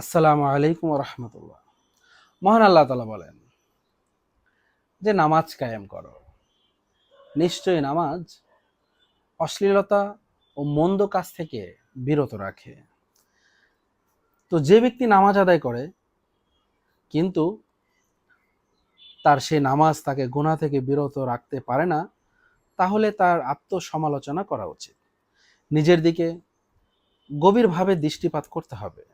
আসসালামু আলাইকুম রহমতুল্লাহ মহান আল্লাহ তালা বলেন, যে নামাজ কায়েম করো। নিশ্চয়ই নামাজ অশ্লীলতা ও মন্দ কাজ থেকে বিরত রাখে। তো যে ব্যক্তি নামাজ আদায় করে, কিন্তু তার সেই নামাজ তাকে গুণা থেকে বিরত রাখতে পারে না, তাহলে তার আত্মসমালোচনা করা উচিত। নিজের দিকে গভীরভাবে দৃষ্টিপাত করতে হবে।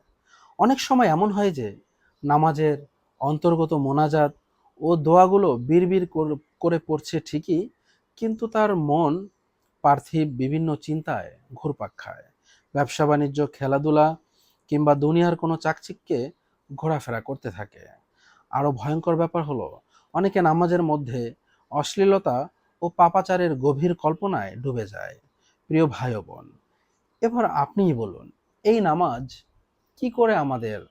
অনেক সময় এমন হয় যে নামাজের অন্তর্গত মোনাজাত ও দোয়াগুলো বিড়বিড় কর- করে পড়ছে ঠিকই, কিন্তু তার মন পার্থিব বিভিন্ন চিন্তায় ঘুরপাক খায়। ব্যবসা বাণিজ্য, খেলাধুলা কিংবা দুনিয়ার কোনো চাকচিককে ঘোরাফেরা করতে থাকে। আরও ভয়ঙ্কর ব্যাপার হলো, অনেকে নামাজের মধ্যে অশ্লীলতা ও পাপাচারের গভীর কল্পনায় ডুবে যায়। প্রিয় ভাই বোন, এবার আপনিই বলুন, এই নামাজ কি করে আমাদের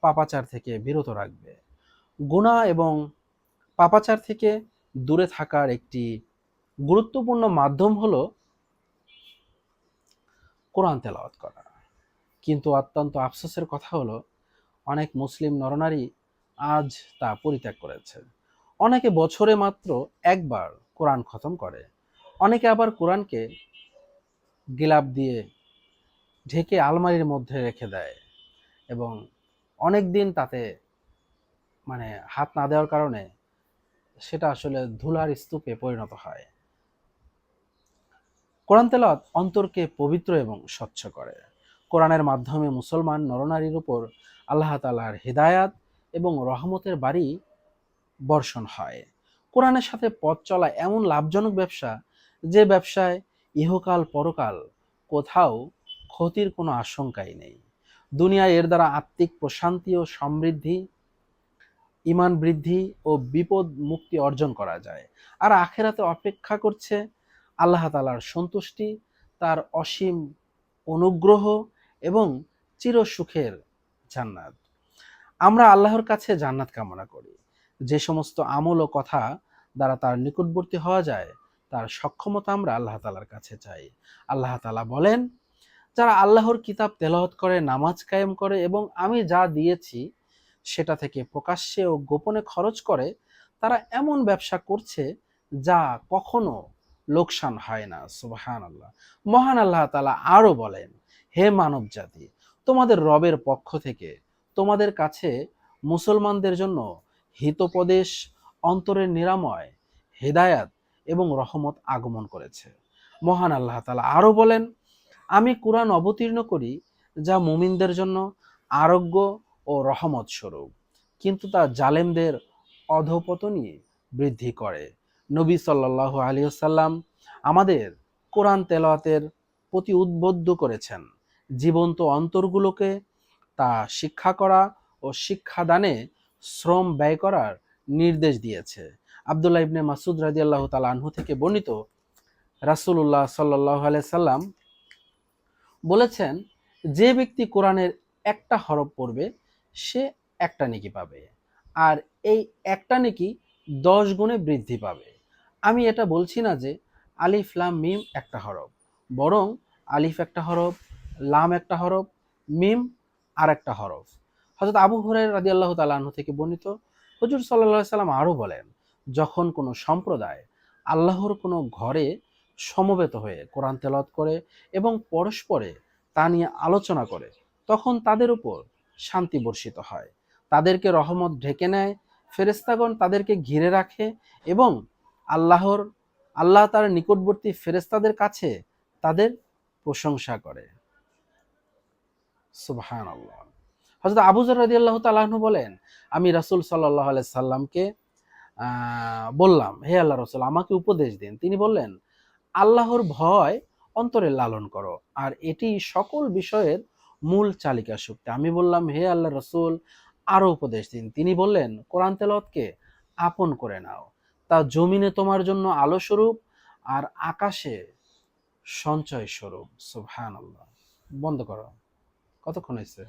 পাপাচার থেকে বিরত রাখবে? গুণা এবং পাপাচার থেকে দূরে থাকার একটি গুরুত্বপূর্ণ মাধ্যম হলো কোরআন তেলাওয়াত করা। কিন্তু অত্যন্ত আফসোসের কথা হলো, অনেক মুসলিম নরনারী আজ তা পরিত্যাগ করেছে। অনেকে বছরে মাত্র একবার কোরআন খতম করে। অনেকে আবার কোরআনকে গিলাপ দিয়ে ঢেকে আলমারির মধ্যে রেখে দেয়। এবং অনেক দিন তাতে মানে হাত না দেওয়ার কারণে সেটা আসলে ধুলার স্তূপে পরিণত হয়। কোরআন তেলাওয়াত অন্তরকে পবিত্র এবং স্বচ্ছ করে। কোরআনের মাধ্যমে মুসলমান নরনারীর উপর আল্লাহ তালার হৃদায়াত এবং রহমতের বাড়ি বর্ষণ হয়। কোরআনের সাথে পথ চলা এমন লাভজনক ব্যবসা যে ব্যবসায় ইহকাল পরকাল কোথাও ক্ষতির কোনো আশঙ্কাই নেই। দুনিয়ায় এর দ্বারা আত্মিক প্রশান্তি ও সমৃদ্ধি, ইমান বৃদ্ধি ও বিপদ মুক্তি অর্জন করা যায়। আর আখেরাতে অপেক্ষা করছে আল্লাহ তালার সন্তুষ্টি, তার অসীম অনুগ্রহ এবং চিরসুখের জান্নাত। আমরা আল্লাহর কাছে জান্নাত কামনা করি। যে সমস্ত আমল ও কথা দ্বারা তার নিকটবর্তী হওয়া যায়, তার সক্ষমতা আমরা আল্লাহ তালার কাছে চাই। আল্লাহ তালা বলেন যারা আল্লাহর কিতাব তেলাওয়াত করে, নামাজ কায়েম করে এবং আমি যা দিয়েছি সেটা থেকে প্রকাশ্যে ও গোপনে খরচ করে, তারা এমন ব্যবসা করছে যা কখনো লোকসান হয় না। সুবহান আল্লাহ মহান আল্লাহ তালা আরও বলেন, হে মানব জাতি তোমাদের রবের পক্ষ থেকে তোমাদের কাছে মুসলমানদের জন্য হিতোপদেশ, অন্তরের নিরাময়, হেদায়াত এবং রহমত আগমন করেছে। মহান আল্লাহ তালা আরও বলেন আমি কোরআন অবতীর্ণ করি যা মুমিনদের জন্য আরোগ্য ও রহমত স্বরূপ। কিন্তু তা জালেমদের অধপতনই বৃদ্ধি করে। নবী সাল্লাহ আলিয়াল্লাম আমাদের কোরআন তেলাওয়াতের প্রতি উদ্বুদ্ধ করেছেন। জীবন্ত অন্তরগুলোকে তা শিক্ষা করা ও শিক্ষাদানে শ্রম ব্যয় করার নির্দেশ দিয়েছে। আবদুল্লাহ ইবনে মাসুদ রাজি আল্লাহ তালা আনহু থেকে বর্ণিত রাসুল্লাহ সাল্লাহ সাল্লাম বলেছেন, যে ব্যক্তি কোরআনের একটা হরফ পড়বে, সে একটা নেকি পাবে। আর এই একটা নেকি দশ গুণে বৃদ্ধি পাবে। আমি এটা বলছি না যে আলিফ, লাম, মিম একটা হরফ। বরং আলিফ একটা হরফ, লাম একটা হরফ, মিম আর একটা হরফ। হজরত আবু হুরাই রাজি আল্লাহ তালাহ থেকে বর্ণিত হজুর সাল্লাহ সাল্লাম আরও বলেন, যখন কোনো সম্প্রদায় আল্লাহর কোনো ঘরে সমবেত হয়ে কোরআন তেলাওয়াত করে এবং পরস্পরে তা নিয়ে আলোচনা করে, তখন তাদের উপর শান্তি বর্ষিত হয়। তাদেরকে রহমত ঢেকে নেয় ফেরেস্তাগণ তাদেরকে ঘিরে রাখে এবং আল্লাহর, আল্লাহ তার নিকটবর্তী ফেরেস্তাদের কাছে তাদের প্রশংসা করে। সুবহান হজরত আবুজর রাজি আল্লাহ তালাহনু বলেন, আমি রাসুল সাল্লাহ আলাই সাল্লামকে বললাম, হে আল্লাহ রসুল, আমাকে উপদেশ দিন। তিনি বললেন আল্লাহর ভয় অন্তরে লালন করো। আর এটি সকল বিষয়ের মূল চালিকা শক্তি। আমি বললাম, হে আল্লাহ রসুল, আরও উপদেশ দিন। তিনি বললেন, কোরআন তেলতকে আপন করে নাও। তা জমিনে তোমার জন্য আলো স্বরূপ আর আকাশে সঞ্চয় স্বরূপ সুবহান আল্লাহ বন্ধ করো। কতক্ষণ হয়েছে?